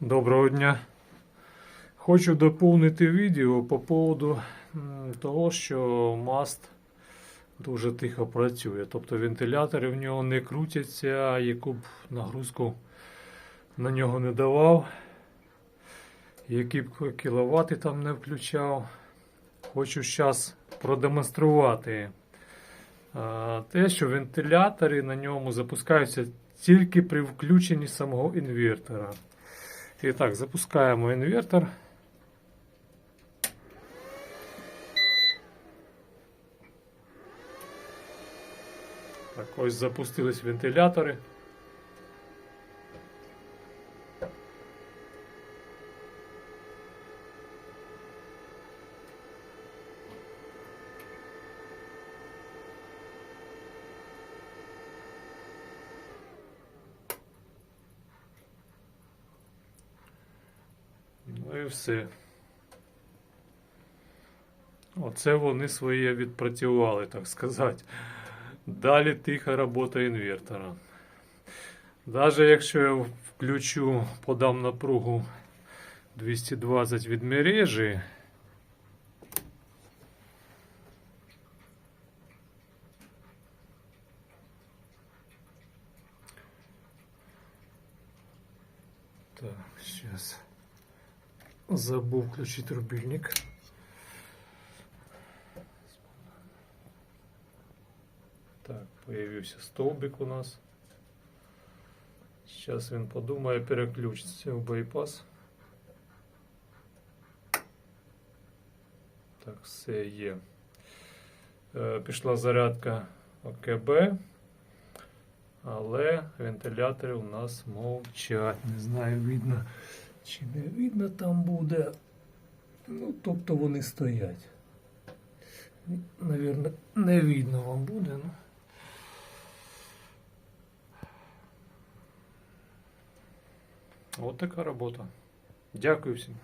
Доброго дня. Хочу доповнити відео по поводу того, що маст дуже тихо працює. Тобто вентилятори в нього не крутяться, яку б нагрузку на нього не давав, які б кіловати там не включав. Хочу зараз продемонструвати те, що вентилятори на ньому запускаються тільки при включенні самого інвертора. І так, запускаємо інвертор. Так, ось запустились вентилятори. Ну і все. Оце вони своє відпрацювали, так сказати. Далі тиха робота інвертора. Навіть якщо я включу, подам напругу 220 від мережі, Так, сейчас забыл включить рубильник. Так, появился столбик у нас. Сейчас він подумає, переключиться в байпас. Так, все є. Е, Пішла зарядка ОКБ, але вентилятори у нас мовчать. Не знаю, видно чи не видно там буде. Ну, тобто вони стоять. Навірно, не видно вам буде. Ну. От така робота. Дякую всім.